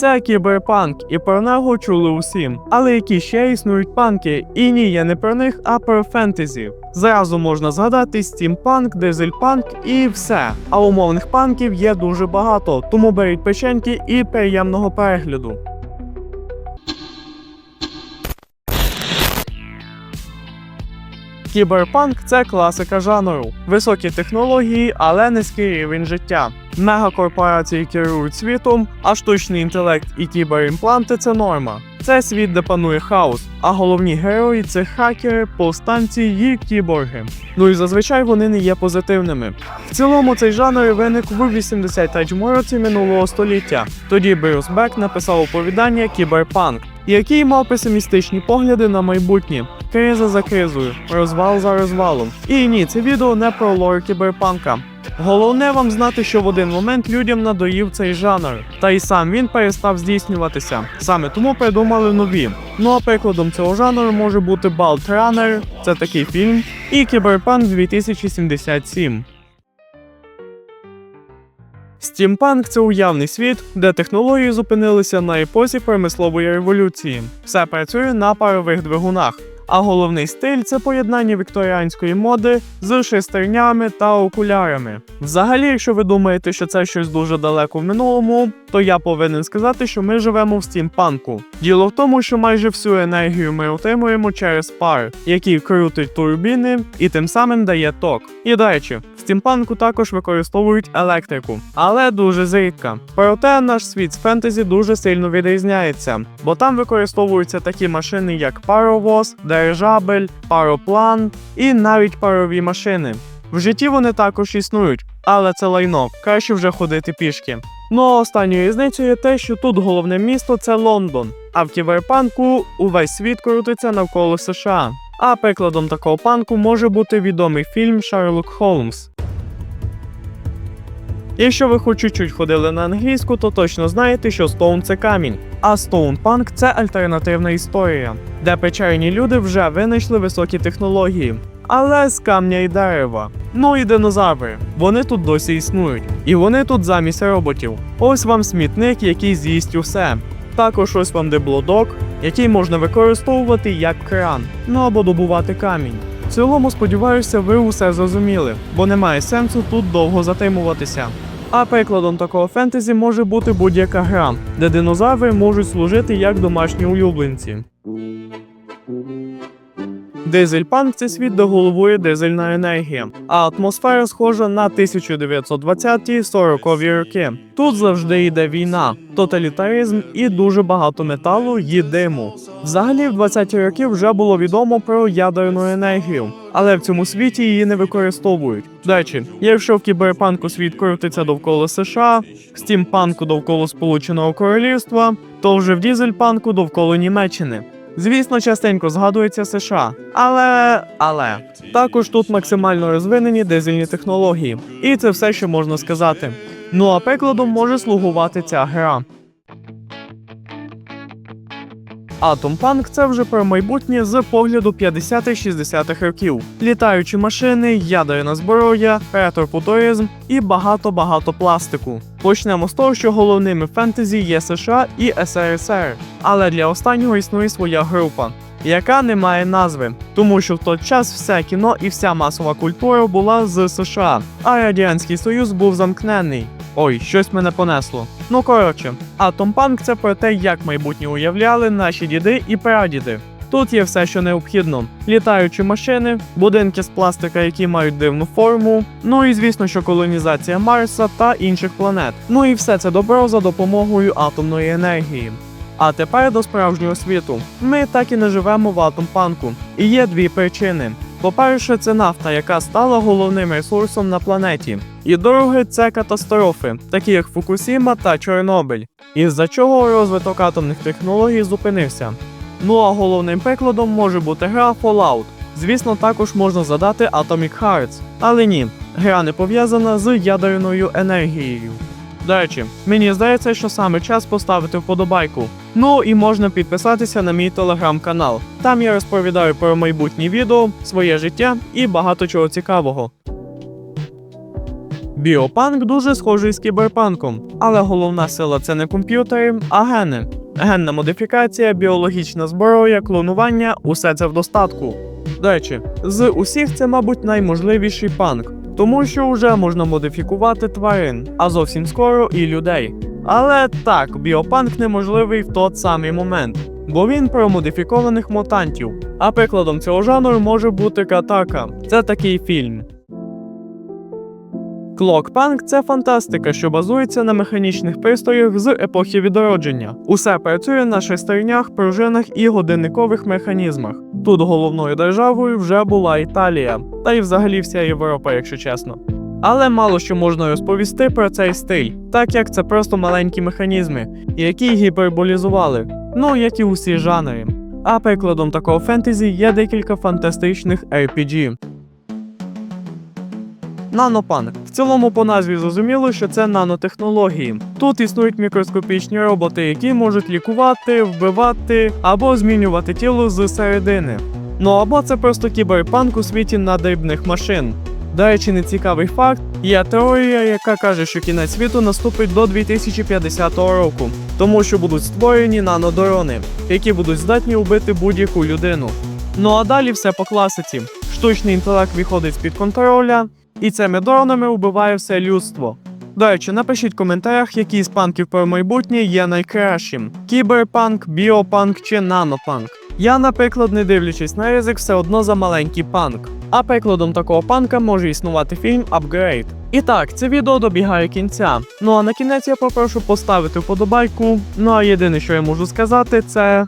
Це кіберпанк, і про нього чули усім. Але які ще існують панки? І ні, я не про них, а про фентезі. Зразу можна згадати стімпанк, дизельпанк і все. А умовних панків є дуже багато, тому беріть печеньки і приємного перегляду. Кіберпанк це класика жанру, високі технології, але низький рівень життя. Мегакорпорації керують світом, а штучний інтелект і кіберімпланти це норма. Це світ, де панує хаос, а головні герої це хакери, повстанці і кіборги. Ну і зазвичай вони не є позитивними. В цілому цей жанр виник у 83-му році минулого століття. Тоді Брюс Бек написав оповідання Кіберпанк, який мав песимістичні погляди на майбутнє. Криза за кризою, розвал за розвалом. І ні, це відео не про лор кіберпанка. Головне вам знати, що в один момент людям надоїв цей жанр, та й сам він перестав здійснюватися. Саме тому придумали нові. Ну а прикладом цього жанру може бути Balt Runner, це такий фільм, і Кіберпанк 2077. Стімпанк це уявний світ, де технології зупинилися на епосі промислової революції. Все працює на парових двигунах. А головний стиль це поєднання вікторіанської моди з шестернями та окулярами. Взагалі, якщо ви думаєте, що це щось дуже далеко в минулому, то я повинен сказати, що ми живемо в стімпанку. Діло в тому, що майже всю енергію ми отримуємо через пар, який крутить турбіни і тим самим дає ток. І до речі, стімпанку також використовують електрику, але дуже зрідка. Проте наш світ з фентезі дуже сильно відрізняється, бо там використовуються такі машини, як паровоз, дирижабель, пароплан і навіть парові машини. В житті вони також існують, але це лайно, краще вже ходити пішки. Ну а останньою різницею є те, що тут головне місто це Лондон, а в кіберпанку увесь світ крутиться навколо США. А прикладом такого панку може бути відомий фільм Шерлок Холмс. Якщо ви хоч чуть-чуть ходили на англійську, то точно знаєте, що Стоун це камінь, а Стоунпанк це альтернативна історія, де печерні люди вже винайшли високі технології, але з камня і дерева. Ну і динозаври. Вони тут досі існують. І вони тут замість роботів. Ось вам смітник, який з'їсть усе. Також ось вам деблодок, який можна використовувати як кран, ну або добувати камінь. В цілому, сподіваюся, ви усе зрозуміли, бо немає сенсу тут довго затримуватися. А прикладом такого фентезі може бути будь-яка гра, де динозаври можуть служити як домашні улюбленці. Дизельпанк це світ, де головує дизельна енергія, а атмосфера схожа на 1920-40-ві роки. Тут завжди йде війна, тоталітаризм і дуже багато металу і диму. Взагалі, в 20-ті роки вже було відомо про ядерну енергію, але в цьому світі її не використовують. До речі, якщо в кіберпанку світ крутиться довкола США, в стімпанку довкола Сполученого Королівства, то вже в дізельпанку довкола Німеччини. Звісно, частенько згадується США, але але також тут максимально розвинені дизельні технології, і це все, що можна сказати. Ну а прикладом може слугувати ця гра. Атомпанк це вже про майбутнє з погляду 50-60-х років. Літаючі машини, ядерна зброя, ретро-футуризм і багато-багато пластику. Почнемо з того, що головними фентезі є США і СРСР, але для останнього існує своя група. Яка не має назви, тому що в той час все кіно і вся масова культура була з США, а Радянський Союз був замкнений. Ой, щось мене понесло. Ну коротше, Атомпанк це про те, як майбутнє уявляли наші діди і прадіди. Тут є все, що необхідно: літаючі машини, будинки з пластика, які мають дивну форму. Ну і звісно, що колонізація Марса та інших планет. Ну і все це добро за допомогою атомної енергії. А тепер до справжнього світу. Ми так і не живемо в атомпанку. І є дві причини. По-перше, це нафта, яка стала головним ресурсом на планеті. І друге, це катастрофи, такі як Фукусіма та Чорнобиль, із-за чого розвиток атомних технологій зупинився. Ну а головним прикладом може бути гра Fallout. Звісно, також можна задати Atomic Hearts, але ні, гра не пов'язана з ядерною енергією. До речі, мені здається, що саме час поставити вподобайку. Ну і можна підписатися на мій телеграм-канал. Там я розповідаю про майбутні відео, своє життя і багато чого цікавого. Біопанк дуже схожий з кіберпанком, але головна сила це не комп'ютери, а гени. Генна модифікація, біологічна зброя, клонування усе це в достатку. До речі, з усіх це, мабуть, найможливіший панк, тому що вже можна модифікувати тварин, а зовсім скоро і людей. Але так, біопанк неможливий в тот самий момент, бо він про модифікованих мутантів. А прикладом цього жанру може бути Катака. Це такий фільм. Клокпанк це фантастика, що базується на механічних пристроях з епохи відродження. Усе працює на шестернях, пружинах і годинникових механізмах. Тут головною державою вже була Італія, та й взагалі вся Європа, якщо чесно. Але мало що можна розповісти про цей стиль, так як це просто маленькі механізми, які гіперболізували, ну як і усі жанри. А прикладом такого фентезі є декілька фантастичних RPG. Нанопанк. В цілому по назві зрозуміло, що це нанотехнології. Тут існують мікроскопічні роботи, які можуть лікувати, вбивати або змінювати тіло з середини. Ну або це просто кіберпанк у світі надрібних машин. До речі, нецікавий факт є теорія, яка каже, що кінець світу наступить до 2050 року, тому що будуть створені нанодорони, які будуть здатні убити будь-яку людину. Ну а далі все по класиці. Штучний інтелект виходить з-під контроля, і цими дронами вбиває все людство. До речі, напишіть в коментарях, який з панків про майбутнє є найкращим: кіберпанк, біопанк чи нанопанк. Я, наприклад, не дивлячись на ризик, все одно за маленький панк. А прикладом такого панка може існувати фільм Upgrade. І так, це відео добігає кінця. Ну а на кінець я попрошу поставити вподобайку. Ну а єдине, що я можу сказати, це